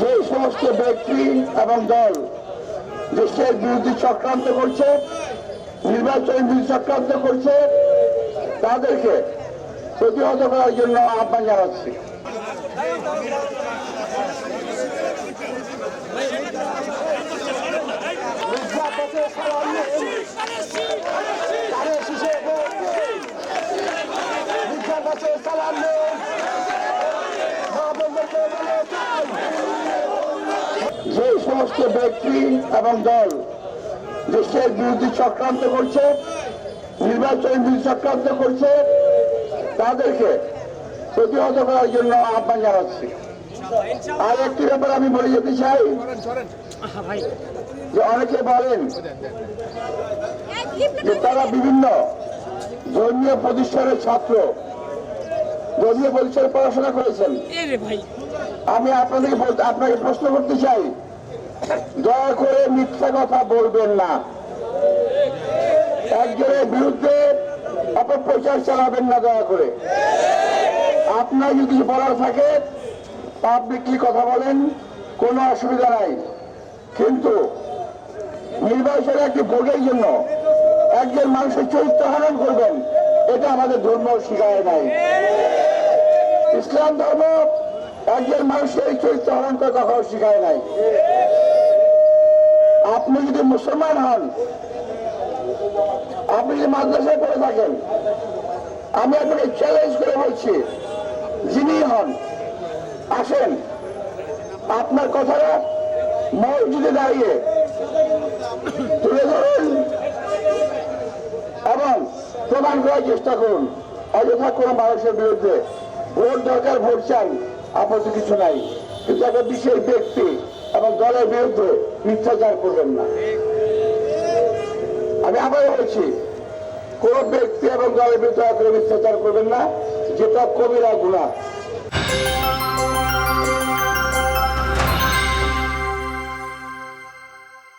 যে সমস্ত ব্যক্তি এবং দল দেশের বিরুদ্ধে চক্রান্ত করছে, নির্বাচনের বিরুদ্ধে চক্রান্ত করছে, তাদেরকে প্রতিহত করার জন্য আহ্বান জানাচ্ছি। যে সমস্ত ব্যক্তি এবং দল দেশের বিরুদ্ধে চক্রান্ত করছে নির্বাচনের বিরুদ্ধে চক্রান্ত করছে তাদেরকে প্রতিহত করার জন্য আহ্বান জানাচ্ছি। আর একটি ব্যাপার আমি বলে যেতে চাই যে অনেকে বলেন যে তারা বিভিন্ন ধর্মীয় প্রতিষ্ঠানের ছাত্র ধর্মীয় প্রতিষ্ঠানে পড়াশোনা করেছেন। আমি আপনাদেরকে আপনাকে প্রশ্ন করতে চাই দয়া করে মিথ্যা কথা বলবেন না। একজনের বিরুদ্ধে অপপ্রচার চালাবেন না দয়া করে। আপনার যদি বলার থাকে পাবলিকলি কথা বলেন, কোনো অসুবিধা নাই। কিন্তু নির্বাচনে একটি ভোটের জন্য একজন মানুষের চরিত্র হরণ করবেন, এটা আমাদের ধর্ম শিখায় নাই। ইসলাম ধর্ম একজন মানুষের চরিত্র হরণ করে কখনো শিখায় নাই। আপনি যদি মুসলমান হন, আপনি যদি মাদ্রাসায় পড়ে থাকেন, আমি আপনাকে চ্যালেঞ্জ করে বলছি, যিনি হন, আসেন, আপনার কথাটা মসজিদে দাঁড়িয়ে তুলে ধরুন এবং প্রমাণ করার চেষ্টা করুন। অযথা কোনো মানুষের বিরুদ্ধে ভোট দরকার, ভোট চান, আপত্তি কিছু নাই। কিন্তু একটা বিশেষ ব্যক্তি দলের বিরুদ্ধে মিথ্যাচার করবেন না। আমি আবার বলছি, কোন ব্যক্তি এবং দলের বিরুদ্ধে মিথ্যাচার করবেন না, যেটা কবিরা গুণা